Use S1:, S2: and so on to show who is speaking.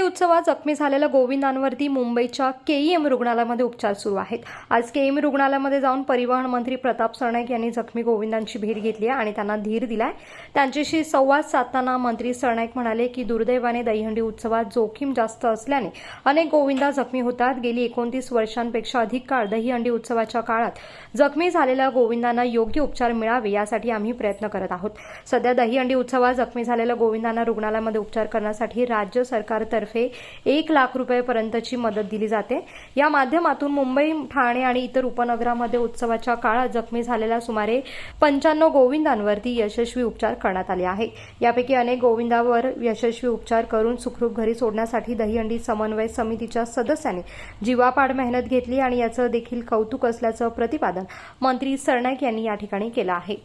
S1: उत्सवात जखमी झालेल्या गोविंदांवरती मुंबईच्या केईएम रुग्णालयामध्ये उपचार सुरू आहेत. आज केईएम रुग्णालयामध्ये जाऊन परिवहन मंत्री प्रताप सरनाईक यांनी जखमी गोविंदांची भेट घेतली आहे आणि त्यांना धीर दिलाय. त्यांच्याशी संवाद साधताना मंत्री सरनाईक म्हणाले की दुर्दैवाने दहीहंडी उत्सवात जोखीम जास्त असल्याने अनेक गोविंदा जखमी होतात. गेली एकोणतीस वर्षांपेक्षा अधिक काळ दहीहंडी उत्सवाच्या काळात जखमी झालेल्या गोविंदांना योग्य उपचार मिळावे यासाठी आम्ही प्रयत्न करत आहोत. सध्या दहीहंडी उत्सवात जखमी झालेल्या गोविंदांना रुग्णालयामध्ये उपचार करण्यासाठी राज्य सरकार सरकारतर्फे एक लाख रुपयेपर्यंतची मदत दिली जाते. या माध्यमातून मुंबई ठाणे आणि इतर उपनगरामध्ये उत्सवाच्या काळात जखमी झालेल्या सुमारे पंच्याण्णव गोविंदांवरती यशस्वी उपचार करण्यात आले आहे. यापैकी अनेक गोविंदावर यशस्वी उपचार करून सुखरूप घरी सोडण्यासाठी दहीहंडी समन्वय समितीच्या सदस्यांनी जीवापाड मेहनत घेतली आणि याचं देखील कौतुक असल्याचं प्रतिपादन मंत्री सरनाईक यांनी या ठिकाणी केलं आहे.